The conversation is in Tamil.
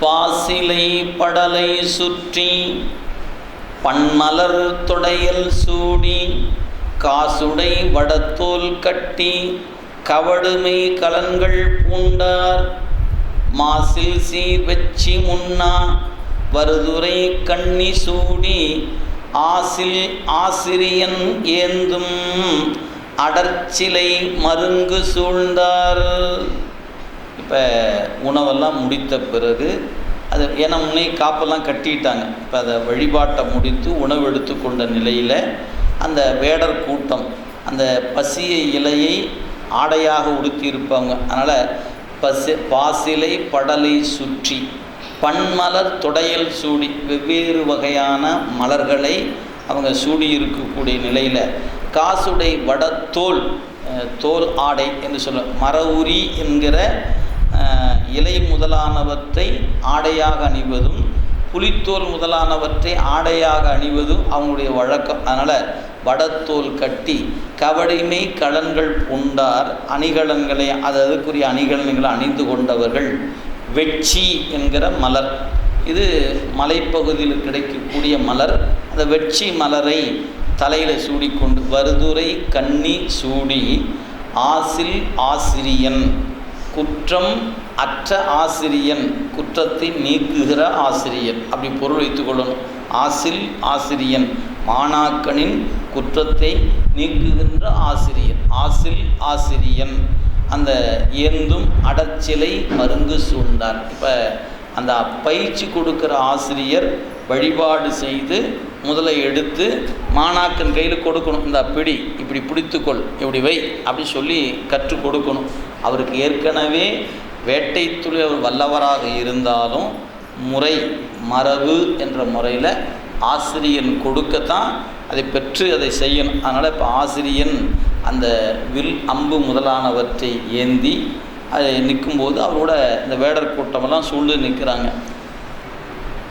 பாசிலை படலை சுற்றி பன்மலர் தொடையல் சூடி காசுடை வடத்தோல் கட்டி கவடுமை கலன்கள் பூண்டார். மாசில் சீர் வச்சி முன்னா வருதுரை கண்ணி சூடி ஆசில் ஆசிரியன் ஏந்தும் அடர்ச்சிலை மருங்கு சூழ்ந்தார். இப்போ உணவெல்லாம் முடித்த பிறகு அது ஏன்னா முன்னே காப்பெல்லாம் கட்டிட்டாங்க. இப்போ அதை வழிபாட்டை முடித்து உணவு எடுத்துக்கொண்ட நிலையில் அந்த வேடர் கூட்டம் அந்த பசிய இலையை ஆடையாக உடுத்தி இருப்பாங்க அதனால் பசி பாசிலை படலை சுற்றி பன்மலர் தொடையல் சூடி வெவ்வேறு வகையான மலர்களை அவங்க சூடி இருக்கக்கூடிய நிலையில் காசுடை வடத்தோல் தோல் ஆடை என்று சொல்ல மரவுரி என்கிற இலை முதலானவற்றை ஆடையாக அணிவதும் புலித்தோல் முதலானவற்றை ஆடையாக அணிவதும் அவங்களுடைய வழக்கம். அதனால் வடத்தோல் கட்டி கவடிமை கலன்கள் பூண்டார் அணிகலன்களை அதற்குரிய அணிகலன்களை அணிந்து கொண்டவர்கள். வெட்சி என்கிற மலர். இது மலைப்பகுதியில் கிடைக்கக்கூடிய மலர். அந்த வெட்சி மலரை தலையில் சூடிக்கொண்டு வருதுரை கண்ணி சூடி ஆசில் ஆசிரியன். குற்றம் அற்ற ஆசிரியன் குற்றத்தை நீக்குகிற ஆசிரியன். அப்படி பொருள் வைத்துக்கொள்ளணும் ஆசில் ஆசிரியன் மாணாக்கனின் குற்றத்தை நீக்குகின்ற ஆசிரியன். ஆசில் ஆசிரியன். அந்த ஏந்தும் அடச்சிலை மருங்கு சூழ்ந்தார். இப்போ அந்த பயிற்சி கொடுக்குற ஆசிரியர் வழிபாடு செய்து முதலை எடுத்து மாணாக்கன் கையில் கொடுக்கணும். இந்த பிடி இப்படி பிடித்துக்கொள் இப்படி வை அப்படி சொல்லி கற்றுக் கொடுக்கணும். அவருக்கு ஏற்கனவே வேட்டை தொழில் அவர் வல்லவராக இருந்தாலும் முறை மரபு என்ற முறையில் ஆசிரியன் கொடுக்கத்தான் அதை பெற்று அதை செய்யணும். அதனால் இப்போ ஆசிரியன் அந்த வில் அம்பு முதலானவற்றை ஏந்தி அதை நிற்கும்போது அவரோட இந்த வேடர் கூட்டமெல்லாம் சூழ்ந்து நிற்கிறாங்க.